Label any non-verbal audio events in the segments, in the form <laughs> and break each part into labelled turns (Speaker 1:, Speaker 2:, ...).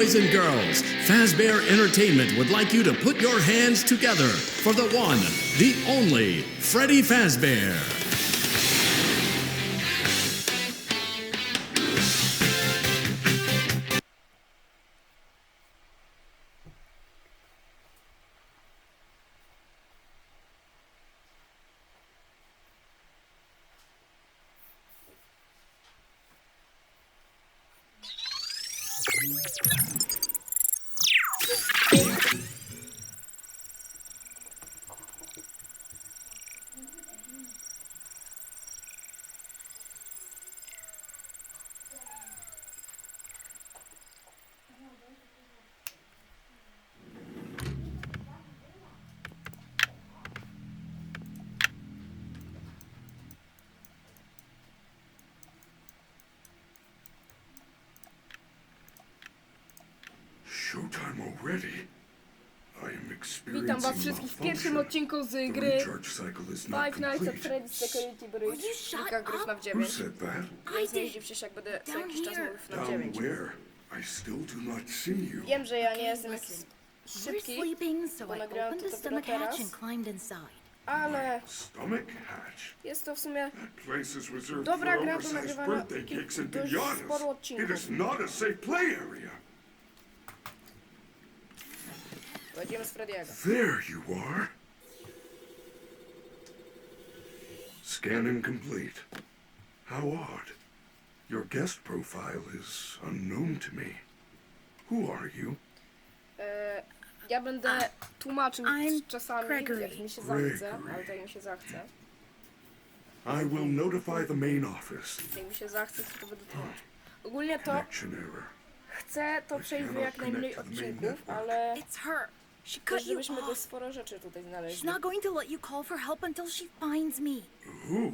Speaker 1: Boys and girls, Fazbear Entertainment would like you to put your hands together for the one, the only Freddy Fazbear.
Speaker 2: Witam was wszystkich w pierwszym
Speaker 3: malfunction.
Speaker 2: odcinku z
Speaker 3: The
Speaker 2: gry
Speaker 3: recharge cycle is not
Speaker 2: Five Nights at
Speaker 3: complete.
Speaker 2: Freddy's Security Breach.
Speaker 4: Will you shut
Speaker 2: Kilka gry
Speaker 4: up?
Speaker 2: na
Speaker 3: Who
Speaker 2: 9.
Speaker 3: said that?
Speaker 2: Więc
Speaker 4: I
Speaker 2: nie
Speaker 4: did.
Speaker 2: dziwcie się jak będę co
Speaker 4: Down
Speaker 2: jakiś czas mówił na
Speaker 3: Down
Speaker 2: 9.
Speaker 3: where? I still do not see you.
Speaker 2: Wiem, że ja nie jestem jakiś szybki,
Speaker 4: sleeping, so
Speaker 2: bo
Speaker 4: opened
Speaker 2: to
Speaker 4: the
Speaker 2: dopiero
Speaker 4: stomach hatch
Speaker 2: teraz.
Speaker 4: and climbed inside.
Speaker 2: ale
Speaker 3: Stomach hatch.
Speaker 2: jest to w sumie
Speaker 3: That place is reserved
Speaker 2: Dobra
Speaker 3: for
Speaker 2: gra do nagrywania dość sporo odcinków.
Speaker 3: Is not a safe play area.
Speaker 2: Wchodzimy z Frediego.
Speaker 3: There you are. Scanning complete. How odd. Your guest profile is unknown to me. Who are you?
Speaker 2: E, ja będę tłumaczył
Speaker 4: I'm
Speaker 2: czasami,
Speaker 4: Gregory.
Speaker 2: jak mi się zachce,
Speaker 3: Gregory.
Speaker 2: ale tak mi się zachce.
Speaker 3: I will notify the main office.
Speaker 2: Jak mi się zachce, to będę tłumaczył. Ogólnie to
Speaker 3: Connection error.
Speaker 2: chcę to przejść w jak najmniej odcinków, ale
Speaker 4: It's her. She cut you
Speaker 2: żebyśmy dość
Speaker 4: off.
Speaker 2: sporo rzeczy tutaj
Speaker 4: She's
Speaker 2: znaleźli.
Speaker 4: not going to let you call for help until she finds me.
Speaker 3: Who?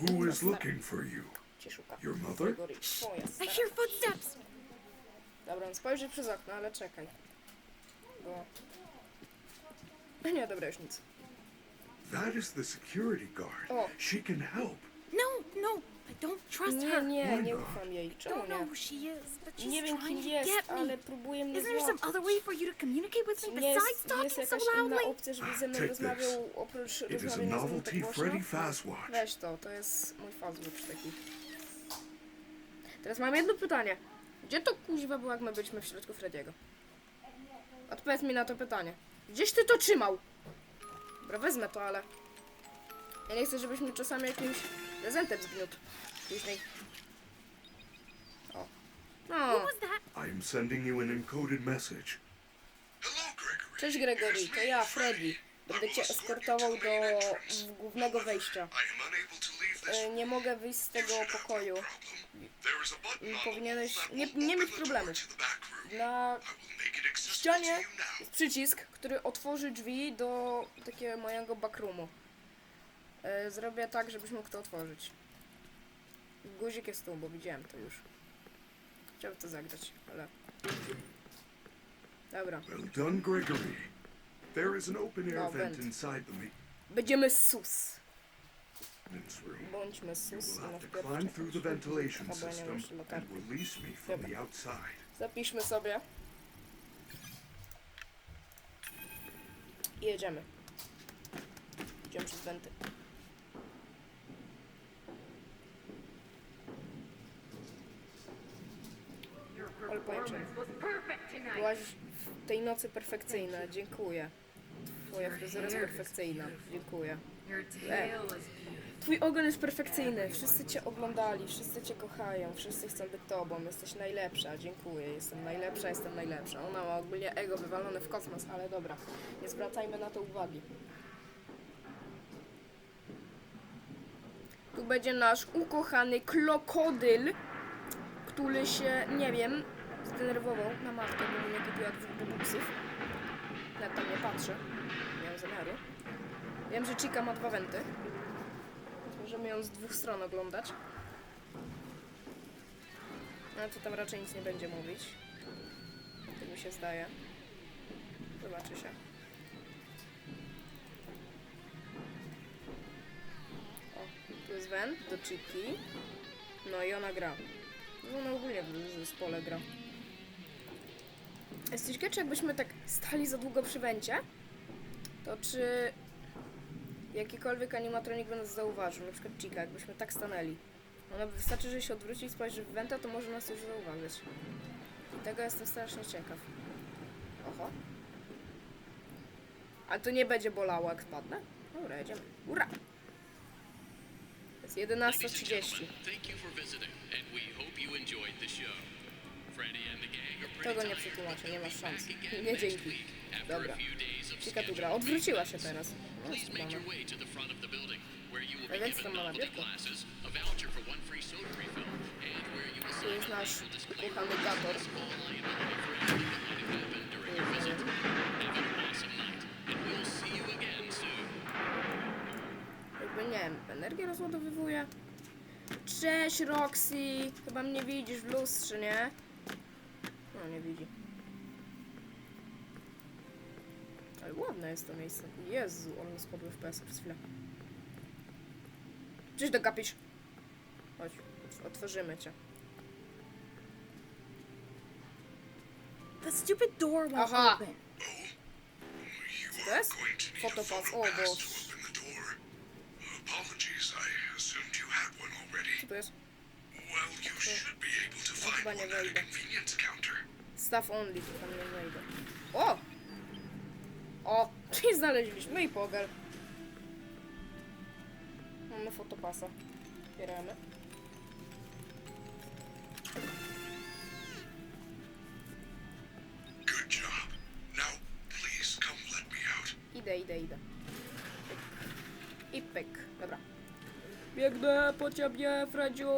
Speaker 3: Who is looking for you?
Speaker 2: Cię szuka.
Speaker 3: Your mother?
Speaker 2: Gregory, twoja
Speaker 4: I
Speaker 2: stara.
Speaker 4: hear footsteps.
Speaker 2: Dobra, on spojrzy przez okno, ale czekaj. Bo... Nie, dobra, już nic.
Speaker 3: That is the security guard.
Speaker 2: Oh.
Speaker 3: She can help.
Speaker 4: No, no, I don't trust
Speaker 2: Nie,
Speaker 4: her.
Speaker 2: nie, nie ufam jej. Czemu
Speaker 4: Don't know
Speaker 2: nie?
Speaker 4: who she is, but she's
Speaker 2: Nie wiem kim
Speaker 4: trying to
Speaker 2: jest,
Speaker 4: get
Speaker 2: ale
Speaker 4: me.
Speaker 2: próbuje mnie
Speaker 4: Isn't there some other way for you to communicate with me
Speaker 2: Nie
Speaker 4: besides
Speaker 2: jest,
Speaker 4: talking
Speaker 2: jest
Speaker 4: so
Speaker 2: jakaś inna
Speaker 4: loudly?
Speaker 2: opcja, żeby ze mną
Speaker 3: Take
Speaker 2: rozmawiał oprócz
Speaker 3: It is a
Speaker 2: rozmawiania ze mną tak
Speaker 3: novelty
Speaker 2: głośno?
Speaker 3: Freddy Fazwatch.
Speaker 2: Weź to, to jest mój fazwatch taki. Teraz mam jedno pytanie. Gdzie to kuźwa było, jak my byliśmy w środku Frediego? Odpowiedz mi na to pytanie. Gdzieś ty to trzymał? Dobra, wezmę to, ale... Ja nie chcę, żebyś mi czasami jakimś prezentem zgniótł. Później. O. No.
Speaker 3: I am sending you an encoded message.
Speaker 2: Cześć Gregory, to ja, Freddy. Będę cię eskortował do mm, głównego wejścia.
Speaker 3: I am unable to leave this
Speaker 2: E, Nie mogę wyjść z tego pokoju.
Speaker 3: There is a button on the
Speaker 2: Powinieneś
Speaker 3: that
Speaker 2: nie,
Speaker 3: will
Speaker 2: nie
Speaker 3: open
Speaker 2: mieć
Speaker 3: the door
Speaker 2: problemów.
Speaker 3: to the back room.
Speaker 2: Na
Speaker 3: I will make it
Speaker 2: w
Speaker 3: accessible to
Speaker 2: ścianie
Speaker 3: you now.
Speaker 2: jest przycisk, który otworzy drzwi do takiego mojego backroomu. E, Zrobię tak, żebyś mógł to otworzyć. Guzik jest tu, bo widziałem to już. Chciałbym to zagrać, ale... Dobra.
Speaker 3: Well done, Gregory. There is an open air
Speaker 2: No,
Speaker 3: vent inside the
Speaker 2: Będziemy sus. Bądźmy sus. No,
Speaker 3: have to
Speaker 2: wpierw
Speaker 3: climb
Speaker 2: czekaj.
Speaker 3: through the ventilation
Speaker 2: Dobra, nie mam jeszcze
Speaker 3: system
Speaker 2: latarki.
Speaker 3: and release me from
Speaker 2: Dobra.
Speaker 3: the outside.
Speaker 2: Zapiszmy sobie. I jedziemy. Idziemy przez wenty. Ci, byłaś w tej nocy perfekcyjna, dziękuję. Twoja fryzura jest perfekcyjna, dziękuję. E, twój ogon jest perfekcyjny, wszyscy cię oglądali, wszyscy cię kochają, wszyscy chcą być tobą, jesteś najlepsza, dziękuję, jestem najlepsza, jestem najlepsza. Ona ma ogólnie ego wywalone w kosmos, ale dobra, nie zwracajmy na to uwagi. Tu będzie nasz ukochany krokodyl, który się, nie wiem, zdenerwował na matkę, bo mu nie kupiła dwóch bubuksów. Nawet tam nie patrzę, miałem zamiaru. Wiem, że Chica ma dwa wenty. Możemy ją z dwóch stron oglądać. Ale to tam raczej nic nie będzie mówić. Tak mi się zdaje. Zobaczy się. O, tu jest went do Chiki. No i ona gra. No ona ogólnie w zespole gra. Jest ciekawe, czy jakbyśmy tak stali za długo przy węcie, to czy jakikolwiek animatronik by nas zauważył, na przykład Chica, jakbyśmy tak stanęli. Ona wystarczy, że się odwróci i spojrzy w wenta, to może nas już zauważyć. I tego jestem strasznie ciekaw. Oho. A to nie będzie bolało, jak spadnę? Dobra, jedziemy. Ura! Jest 11.30.
Speaker 1: Thank you for visiting, and we hope you.
Speaker 2: Tego nie przetłumaczę, nie masz szans. Nie dzięki. Dobra. Chica tu gra. Odwróciła się teraz. No, więc to
Speaker 1: given
Speaker 2: ma
Speaker 1: novelty
Speaker 2: nabiórko.
Speaker 1: glasses, a voucher for one free soda refill, and where you will
Speaker 2: Tu jest nasz ukochany gator. Jakby nie wiem, energię rozładowywuje. Cześć Roxy! Chyba mnie widzisz w lustrze, nie? No, nie widzi. Ale ładne jest to miejsce. Jezu, one spadły w PS przez chwilę. Cześć do gapisz. Chodź, otworzymy cię.
Speaker 4: The stupid door won't
Speaker 2: Aha.
Speaker 4: open.
Speaker 3: You
Speaker 2: To jest?
Speaker 3: to photo
Speaker 2: O
Speaker 3: pass
Speaker 2: Boże.
Speaker 3: to open the door. Apologies, I assumed you had one already.
Speaker 2: Co tu jest?
Speaker 3: Well, you should be able to find one at a convenience counter.
Speaker 2: Staff only, tu tam nie wejdę. O! O! <laughs> Czyli znaleźliśmy i pogar. Mamy fotopasa. Bieramy.
Speaker 3: Good job. Now, please come let me out.
Speaker 2: Idę, idę, idę. I pyk. Dobra. Biegnę po ciebie, Fredziu!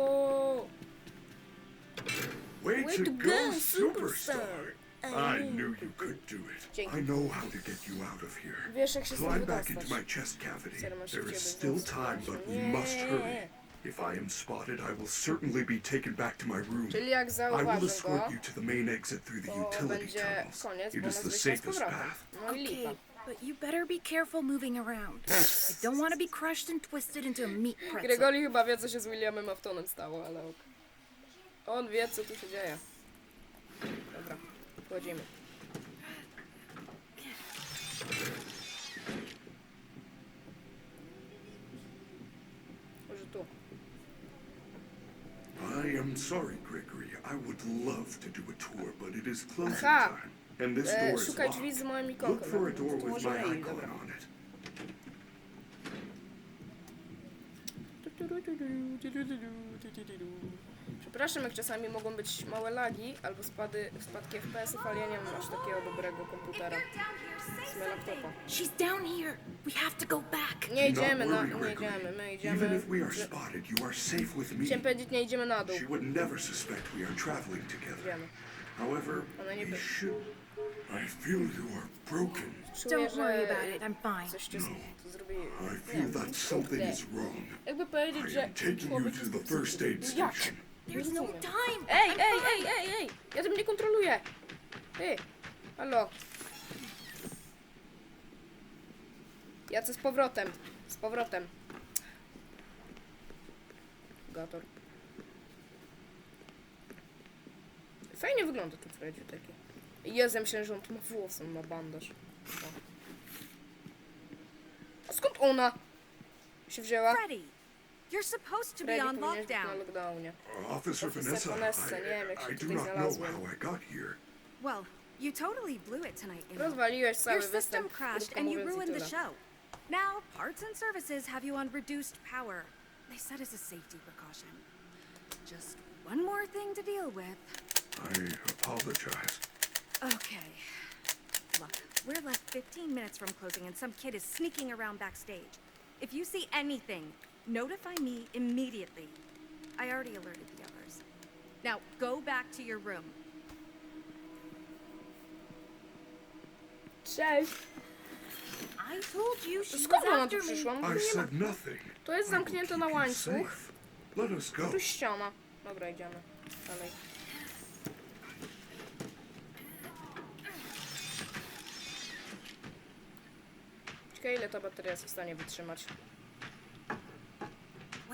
Speaker 3: Way,
Speaker 2: Way
Speaker 3: to,
Speaker 2: to
Speaker 3: go,
Speaker 2: go,
Speaker 3: superstar!
Speaker 2: superstar.
Speaker 3: I knew you could do it.
Speaker 2: Dzięki.
Speaker 3: I know how to get you out of here.
Speaker 2: Wiesz jak się
Speaker 3: Climb back into my chest cavity.
Speaker 2: Serio, masz
Speaker 3: There
Speaker 2: ciebie
Speaker 3: is still time, but we must hurry. If I am spotted, I will certainly be taken back to my room.
Speaker 2: Czyli jak
Speaker 3: I will escort you to the main exit through the utility
Speaker 2: będzie
Speaker 3: tunnels.
Speaker 2: koniec,
Speaker 3: It
Speaker 2: bo
Speaker 3: is
Speaker 2: nas
Speaker 3: the safest path.
Speaker 2: No i lipa.
Speaker 4: Okay, but you better be careful moving around. <laughs> I don't want to be crushed and twisted into a meat pretzel.
Speaker 2: Gregori chyba wie, co się z Williamem Aftonem stało, ale ok. On wie, co tu się dzieje. Dobra, wchodzimy. Może tu.
Speaker 3: I am sorry, Gregory. I would love to do a tour, but it is closing
Speaker 2: Aha.
Speaker 3: time. And this
Speaker 2: E,
Speaker 3: door is
Speaker 2: szukaj drzwi z
Speaker 3: locked.
Speaker 2: moim
Speaker 3: Look
Speaker 2: ikonką.
Speaker 3: for a door with my
Speaker 2: możemy iść,
Speaker 3: icon
Speaker 2: dobra.
Speaker 3: on it.
Speaker 2: Przepraszam, jak czasami mogą być małe lagi albo spady, spadki FPS-ów, ale ja nie mam aż takiego dobrego komputera. Z mojego laptopa.
Speaker 4: She's down here. We have to go back.
Speaker 2: Nie idziemy na,
Speaker 3: worry,
Speaker 2: nie idziemy, my
Speaker 3: Even
Speaker 2: idziemy...
Speaker 3: if we are spotted, you are safe with me.
Speaker 2: Chciałem powiedzieć, nie idziemy na dół.
Speaker 3: She would never suspect we are traveling together.
Speaker 2: Idziemy.
Speaker 3: However,
Speaker 2: Ona nie
Speaker 3: we
Speaker 2: by-
Speaker 3: should. I feel you are broken.
Speaker 2: Czuję,
Speaker 4: Don't worry
Speaker 2: że
Speaker 4: about it. I'm fine.
Speaker 2: coś cię z- tu zrobili.
Speaker 3: I feel that something is wrong.
Speaker 2: Jakby powiedzieć,
Speaker 3: I
Speaker 2: że
Speaker 3: am taking you
Speaker 2: człowiek
Speaker 3: to
Speaker 2: jest
Speaker 3: the first aid
Speaker 2: Jak?
Speaker 3: station.
Speaker 4: There's no time.
Speaker 2: Ej,
Speaker 4: I'm
Speaker 2: ej, ej, ej, ej! Ja tym nie kontroluję! Ty! Halo! Ja co z powrotem? Z powrotem. Gator. Fajnie wygląda ten Fredziu taki. Jezu, ja myślałem, że on tu ma włosy, on ma bandaż. O. A skąd ona się wzięła?
Speaker 5: Freddy, you're supposed to be on
Speaker 2: powinien być na
Speaker 5: lockdown.
Speaker 2: lockdownie.
Speaker 3: Officer
Speaker 2: Officer
Speaker 3: Vanessa,
Speaker 2: Vanessa, nie wiem, jak
Speaker 3: I,
Speaker 2: się
Speaker 3: I do
Speaker 2: tutaj
Speaker 3: not know
Speaker 2: znalazłem.
Speaker 3: how I got here.
Speaker 5: Well, you totally blew it tonight, you know.
Speaker 2: Rozwaliłeś cały
Speaker 5: Your system
Speaker 2: występ,
Speaker 5: crashed
Speaker 2: krótko
Speaker 5: and you
Speaker 2: mówiąc, i
Speaker 5: ruined the
Speaker 2: tyle.
Speaker 5: show. Now, parts and services have you on reduced power. They said as a safety precaution. Just one more thing to deal with.
Speaker 3: I apologize.
Speaker 5: Okay. Look, we're left 15 minutes from closing and some kid is sneaking around backstage. If you see anything, notify me immediately. I already alerted the others. Now, go back to your room.
Speaker 2: Cześć!
Speaker 5: I told you she
Speaker 2: Skąd
Speaker 5: was
Speaker 2: ona
Speaker 5: after
Speaker 2: tu
Speaker 5: me.
Speaker 2: przyszła? No
Speaker 3: I
Speaker 2: tu nie ma...
Speaker 3: said nothing.
Speaker 2: To jest
Speaker 3: I will
Speaker 2: zamknięte
Speaker 3: keep
Speaker 2: na
Speaker 3: you
Speaker 2: łańcuch.
Speaker 3: safe. Let us go.
Speaker 2: Tu ściana. Dobra, idziemy. Dalej. Ciekawe ile ta bateria jest w stanie wytrzymać.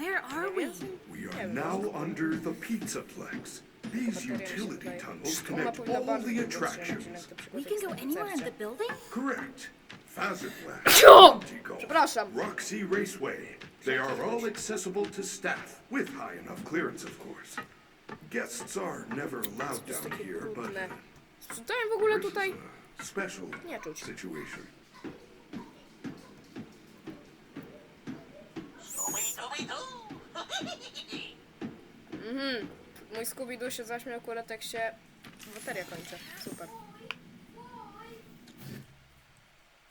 Speaker 5: Where are we?
Speaker 3: We are now under the Pizzaplex. These
Speaker 2: bateria mi się
Speaker 3: utility tunnels connect all the attractions.
Speaker 4: We can go anywhere in the building?
Speaker 3: Correct. Facet Lab, <laughs>
Speaker 2: Cio!
Speaker 3: Monty Golf,
Speaker 2: Przepraszam.
Speaker 3: Roxy Raceway. They are all accessible to staff, with high enough clearance, of course. Guests are never allowed
Speaker 2: jest
Speaker 3: down here, but
Speaker 2: brudne. Uh, w ogóle
Speaker 3: this is a special
Speaker 2: Nie czuć.
Speaker 3: situation.
Speaker 2: Mhm. Mój Scooby-Doo się zaśmiał akurat jak się bateria kończy. Super.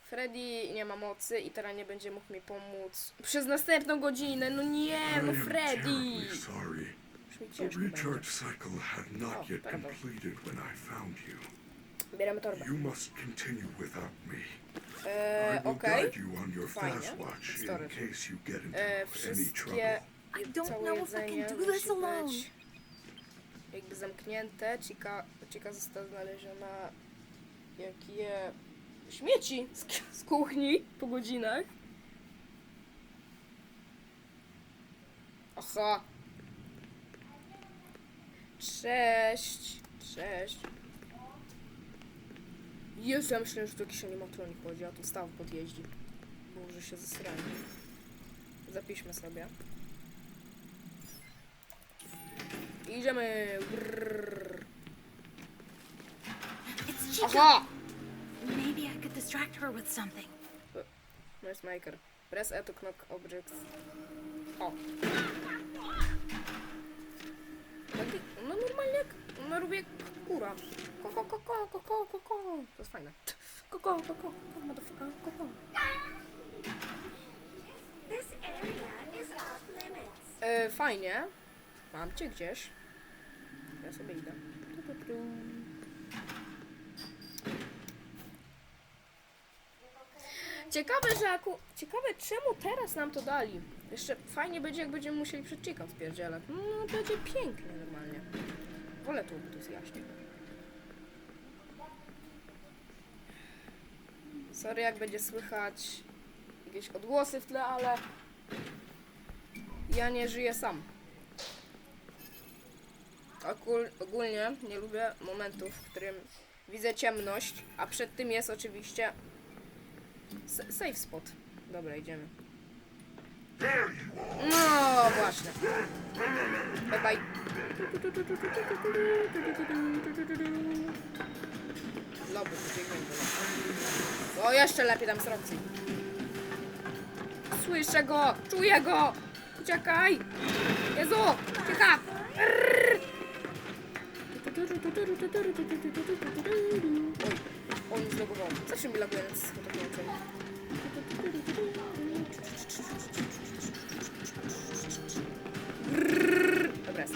Speaker 2: Freddy nie ma mocy i teraz nie będzie mógł mi pomóc przez następną godzinę. No nie, no Freddy!
Speaker 3: sorry. The recharge cycle had not yet completed when I found you.
Speaker 2: Torbę.
Speaker 3: You must continue without me. I
Speaker 2: Eee,
Speaker 3: will
Speaker 2: okej.
Speaker 3: guide you on your
Speaker 2: Fajnie.
Speaker 3: fast watch in
Speaker 2: Storage.
Speaker 3: case you get into
Speaker 2: Eee,
Speaker 3: any
Speaker 2: wszystkie...
Speaker 4: I don't know if I can do this alone.
Speaker 2: Jakby zamknięte. Cika, cika została znaleziona jak je śmieci z, <laughs> z kuchni po godzinach. Aha. Cześć. Cześć. Jezu, ja myślałem, że tu jakiś animatronik chodzi, a tu stał w podjeździe. Boże, się zesrałem. Zapiszmy sobie. Idziemy. Brrr.
Speaker 4: It's Chica.
Speaker 2: Aha!
Speaker 4: Maybe I could distract her with something.
Speaker 2: Noise maker. Press E to knock objects. O. Taki, no normalnie jak, no robię jak kura. Koko, koko, koko, koko. To jest fajne. Koko, koko, koko, motherfucker, koko.
Speaker 6: This area is off limits.
Speaker 2: E, fajnie. Mam cię gdzieś. Ja sobie idę. Ciekawe, że aku... Ciekawe, czemu teraz nam to dali. Jeszcze fajnie będzie, jak będziemy musieli przed Chica spierdzielać. No, będzie pięknie normalnie. Wolę tu, tu zjaśnię. Sorry, jak będzie słychać jakieś odgłosy w tle, ale ja nie żyję sam. Ogól, ogólnie nie lubię momentów, w którym widzę ciemność, a przed tym jest oczywiście safe spot. Dobra, idziemy. No właśnie. Bye bye. Lobby, będzie? O, jeszcze lepiej tam z. Słyszę go! Czuję go! Uciekaj! Jezu! Ucieka! Oj, on zlogował. Zawsze mi laguje nad fotokończem. Dobra, jest.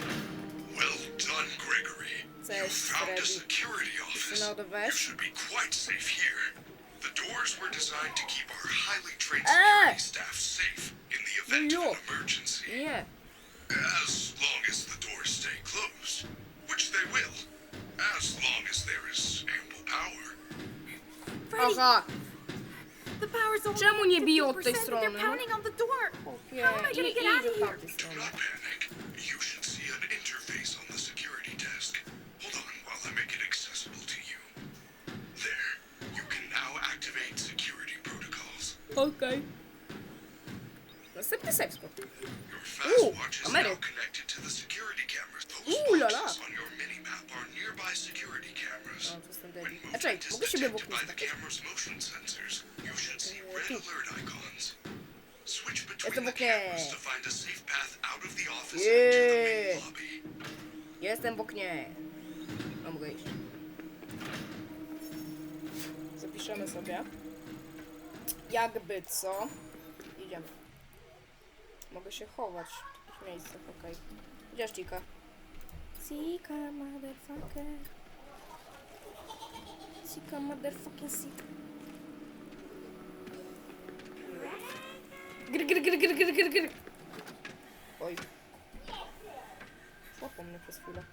Speaker 3: Well done, Gregory.
Speaker 2: Cześć,
Speaker 3: Found a
Speaker 2: Freddy.
Speaker 3: security office. You
Speaker 2: weź.
Speaker 3: should be quite safe here. The doors were designed to keep our highly trained security staff safe in the event of an emergency.
Speaker 2: Nie.
Speaker 3: As long as the doors stay closed, which they will, as long as there is ample power.
Speaker 4: Freddy,
Speaker 2: Aha!
Speaker 4: the power's only
Speaker 2: Czemu nie biją od
Speaker 4: 50%
Speaker 2: tej
Speaker 4: and
Speaker 2: strony?
Speaker 4: They're pounding on the door.
Speaker 2: Chłopie,
Speaker 4: How am I
Speaker 2: i
Speaker 4: gonna get out
Speaker 2: do
Speaker 4: of here?
Speaker 2: tamtej
Speaker 3: Do
Speaker 2: strony.
Speaker 3: not panic. You should see an interface on the security desk. Hold on while I make it accessible to you. There. You can now activate security protocols.
Speaker 2: Okej. Następny safe spot.
Speaker 3: Your fast
Speaker 2: Ooh,
Speaker 3: watch is
Speaker 2: a
Speaker 3: now
Speaker 2: medic.
Speaker 3: connected to the security cameras. Those
Speaker 2: Ooh la la.
Speaker 3: on your minimap are nearby security cameras.
Speaker 2: O, to debil.
Speaker 3: Movement
Speaker 2: czekaj, mogę
Speaker 3: icons. Switch
Speaker 2: Jestem
Speaker 3: a office
Speaker 2: Yeah. Jestem w oknie. A mogę iść. Zapiszemy sobie. Jakby co. Idziemy. Mogę się chować w takich miejscach, okej. Gdzież Cika? Cika, motherfucker. Cika, motherfucking Cika. Gry, gry, gry, gry, gry, gry, gry. Oj. Szło po mnie przez chwilę.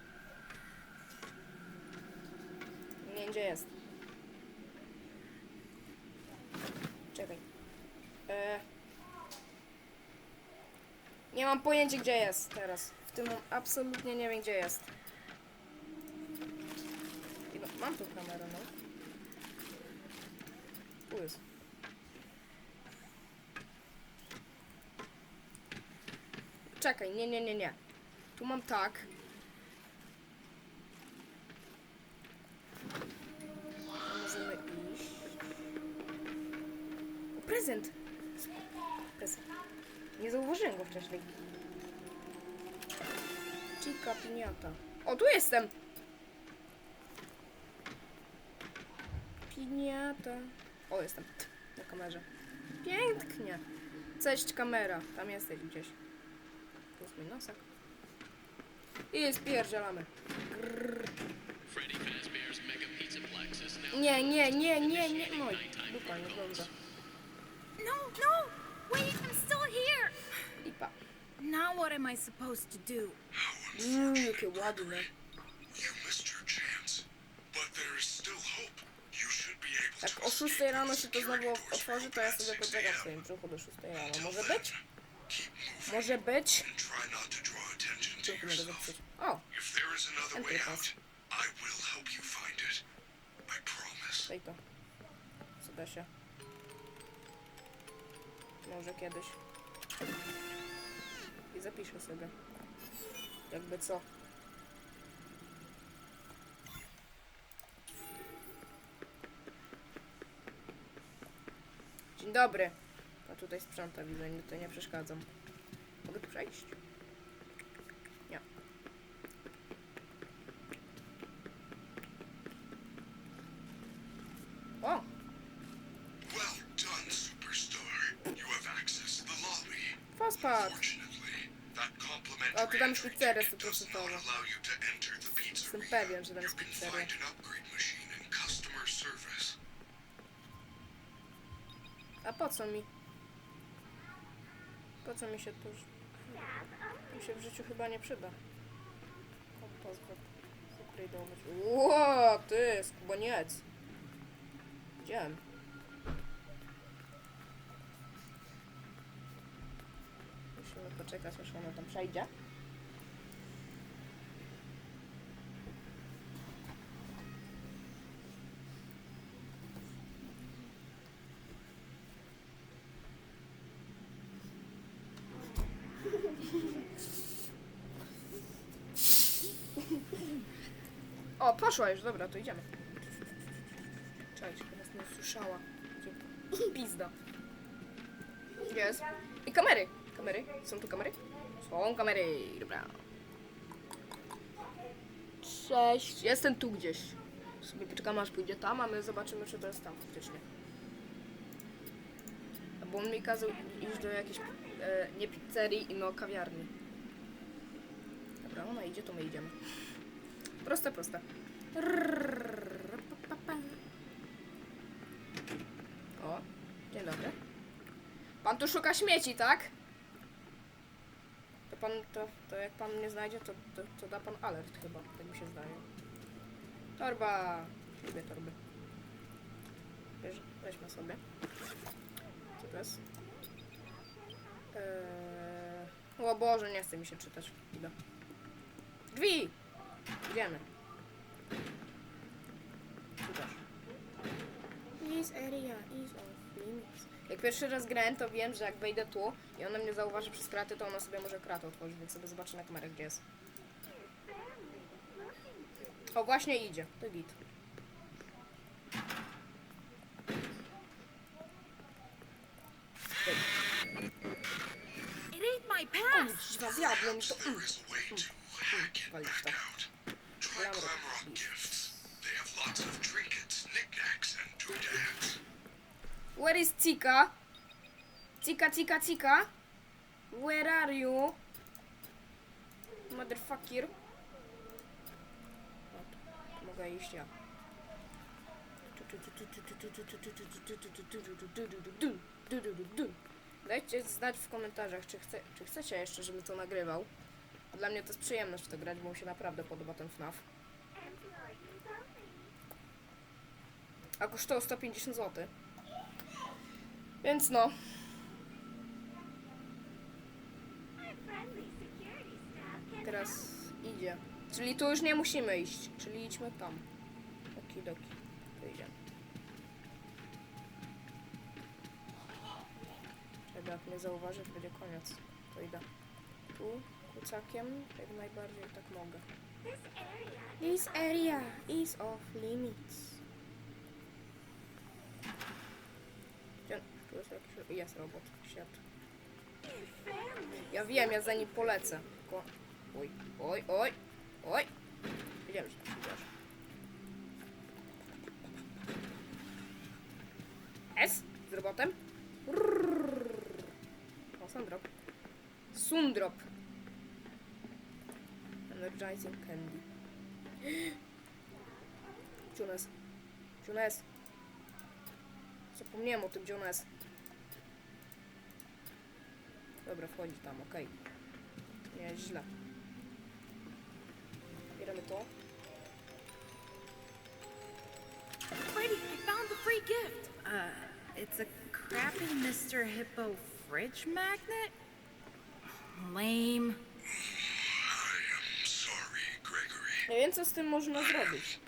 Speaker 2: Nie gdzie jest. Czekaj. E... Nie mam pojęcia, gdzie jest teraz. W tym absolutnie nie wiem, gdzie jest. Mam tą kamerę, no. Tu jest. Czekaj, nie, nie, nie, nie. Tu mam tak. Możemy iść. O, prezent! Prezent. Nie zauważyłem go wcześniej. Chica piniata. O, tu jestem! Piniata. O, jestem. Na kamerze. Pięknie. Cześć, kamera. Tam jesteś gdzieś. Tu jest mój nosek. I spierdzielamy. Nie, nie, nie, nie, nie. No i dupa, nie dobrze.
Speaker 4: No, no! Wait, I'm still here!
Speaker 2: Lipa.
Speaker 4: Now what am I supposed to do?
Speaker 2: Uuu, jakie ładne. Jak o 6 rano się to znowu otworzy, to ja sobie poczekam w swoim brzuchu do 6 rano. Może być? Może być? mogę
Speaker 3: yourself.
Speaker 2: zepsuć. O,
Speaker 3: promise.
Speaker 2: daj to. Co da się? Może kiedyś. I zapiszę sobie. Jakby co. Dzień dobry. A tutaj sprząta widzę, to nie przeszkadzam. Mogę tu przejść?
Speaker 3: To enter the
Speaker 2: Jestem pewien, że tam jest pizzeria. A po co mi? Po co mi się to... Mi się w życiu chyba nie przyda. Kompas, upgrade'ować. Ło, ty, skubaniec. Widziałem. Musimy poczekać, aż ona tam przejdzie. O, poszła już, dobra, to idziemy. Cześć, teraz nie słyszała. <clears throat> Pizda. Jest. I kamery. Kamery. Są tu kamery? Są kamery, dobra. Cześć. Jestem tu gdzieś. Sobie poczekamy aż pójdzie tam, a my zobaczymy, czy to jest tam faktycznie. Bo on mi kazał iść do jakiejś, e, nie pizzerii, no kawiarni. Dobra, ona idzie, to my idziemy. Proste, proste. O, dzień dobry. Pan tu szuka śmieci, tak? To pan, to, to jak pan nie znajdzie, to, to, to da pan alert chyba, tak mi się zdaje. Torba. Lubię torby. Bierz, weźmy sobie. Co to jest? Eee... O Boże, nie chce mi się czytać. Idę. Drzwi! Idziemy. Tu też. This area is off limits. Jak pierwszy raz grałem, to wiem, że jak wejdę tu i ona mnie zauważy przez kraty, to ona sobie może kratę otworzyć, więc sobie zobaczę na kamerę, gdzie jest. O, właśnie idzie. To git.
Speaker 4: It ain't my!
Speaker 2: Drzwa zjadłem to... Walić to.
Speaker 3: Try
Speaker 2: Glamrock.
Speaker 3: Gifts. Trinkets.
Speaker 2: Where is Tika? Tika, Tika, Tika? Where are you? Motherfucker. Mogę iść ja. Dajcie znać w komentarzach, czy, chce, czy chcecie jeszcze, żebym to nagrywał. Dla mnie to jest przyjemność w to grać, bo mi się naprawdę podoba ten FNAF. A kosztował 150 zł. Więc no. Teraz idzie. Czyli tu już nie musimy iść. Czyli idźmy tam. Okidoki. To idziemy. Żeby jak mnie zauważy, to będzie koniec. To idę. Tu kucakiem jak najbardziej tak mogę.
Speaker 6: This area
Speaker 2: is off limits. Tu jest jakiś... Jest robot. Świat. Ja wiem, ja za nim polecę. Oj, oj, oj, oj. Wiedziałem, że tak idziesz. S z robotem. Sundrop. Sundrop. Energizing candy. <gasps> Jonas. Jonas. Zapomniałem o tym, Jonas. Dobra, wchodzi tam, okej. Nie jest źle. Bieramy to.
Speaker 4: Freddy, I found the free gift. Uh, it's a crappy Mr. Hippo fridge magnet? Lame.
Speaker 2: Nie wiem, co z tym można zrobić.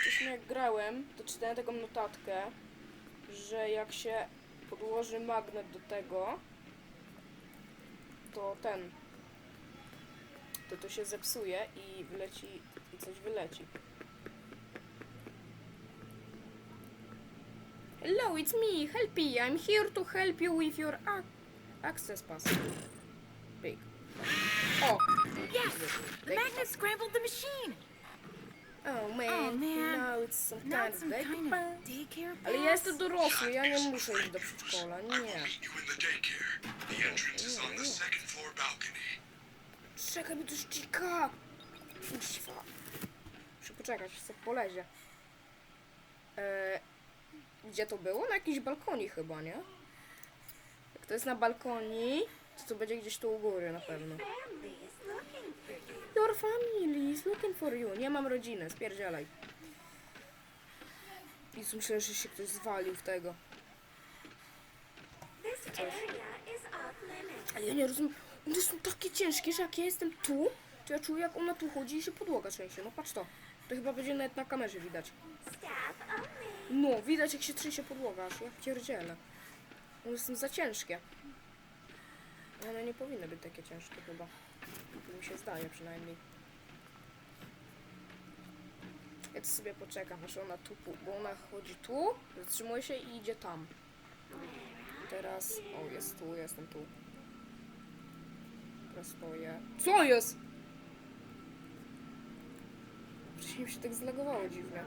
Speaker 2: Wcześniej jak grałem, to czytałem taką notatkę, że jak się podłoży magnet do tego, to ten, to to się zepsuje i wyleci, i coś wyleci. Hello, it's me, Helpy. I'm here to help you with your ac access pass. Big. O!
Speaker 4: Yes! The magnet scrambled the machine.
Speaker 2: Oh man,
Speaker 4: Oh, man.
Speaker 2: no, it's some
Speaker 4: Not
Speaker 2: kind of
Speaker 4: some kind of daycare
Speaker 2: Ale ja jestem
Speaker 4: pass.
Speaker 2: dorosły, ja nie muszę iść do przedszkola, nie.
Speaker 3: floor balcony.
Speaker 2: Czekaj, mi to ścika! Kuźwa. Muszę poczekać, co polezie. E, gdzie to było? Na jakiejś balkonie chyba, nie? Jak to jest na balkoni, to to będzie gdzieś tu u góry na pewno.
Speaker 6: family is looking for you.
Speaker 2: Your family is looking for you. Nie mam rodziny, spierdzielaj. I myślę, że się ktoś zwalił w tego. Ale ja nie rozumiem. One są takie ciężkie, że jak ja jestem tu, to ja czuję jak ona tu chodzi i się podłoga trzęsie. No patrz to. To chyba będzie nawet na kamerze widać. No, widać jak się trzęsie podłoga, aż ja pierdzielę. One są za ciężkie. One nie powinny być takie ciężkie chyba. To mi się zdaje przynajmniej. Ja to sobie poczekam, aż ona tu, bo ona chodzi tu, zatrzymuje się i idzie tam. Teraz, o jest tu, jestem tu. Teraz stoję. Co jest? Wcześniej mi się tak zlagowało dziwnie.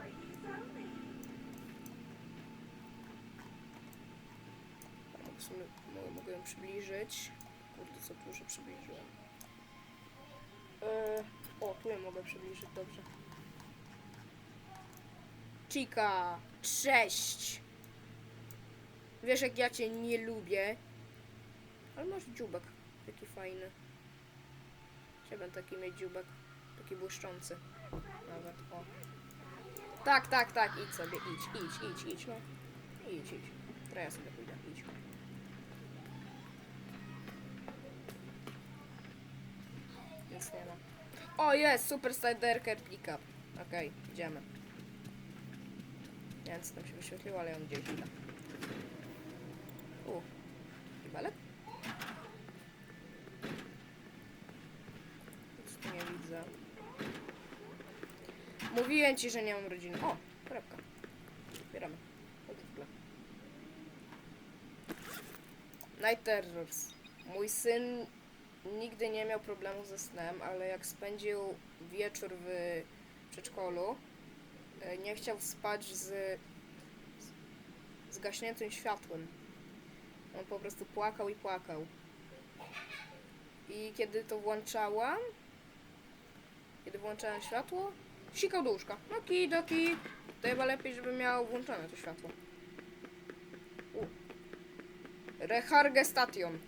Speaker 2: Tak, w sumie mogę ją przybliżyć. Kurde, co tu, że przybliżyłem. Eee, o, tu ją mogę przybliżyć, dobrze. Chica, cześć! Wiesz, jak ja cię nie lubię. Ale masz dziubek, taki fajny. Chciałbym taki mieć dziubek, taki błyszczący. Nawet, o. Tak, tak, tak, idź sobie, idź, idź, idź, idź, no. Idź, idź. Teraz ja sobie Nic nie ma. O, jest! Super Spiderker Pickup. Okej, idziemy. Nie wiem, co tam się wyświetliło, ale on gdzieś idę. U. Kibelek? Nic tu nie widzę. Mówiłem ci, że nie mam rodziny. O, torebka. Zbieramy. Night Terrors. Mój syn nigdy nie miał problemu ze snem, ale jak spędził wieczór w przedszkolu, e, nie chciał spać z z gaśniętym światłem. On po prostu płakał i płakał. I kiedy to włączałam, kiedy włączałem światło, sikał do łóżka. No kidoki. To chyba lepiej, żeby miał włączone to światło. U. Rehargestation.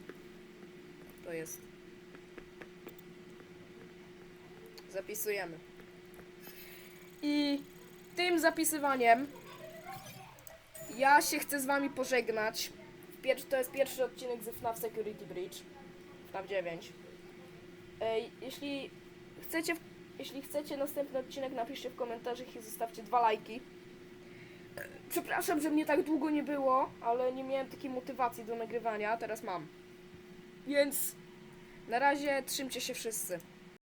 Speaker 2: To jest. Zapisujemy. I tym zapisywaniem ja się chcę z wami pożegnać. Pier- to jest pierwszy odcinek ze FNAF Security Breach. FNAF 9. Ej, jeśli chcecie Jeśli chcecie następny odcinek, napiszcie w komentarzach i zostawcie dwa lajki. Przepraszam, że mnie tak długo nie było, ale nie miałem takiej motywacji do nagrywania, teraz mam. Więc na razie trzymcie się wszyscy.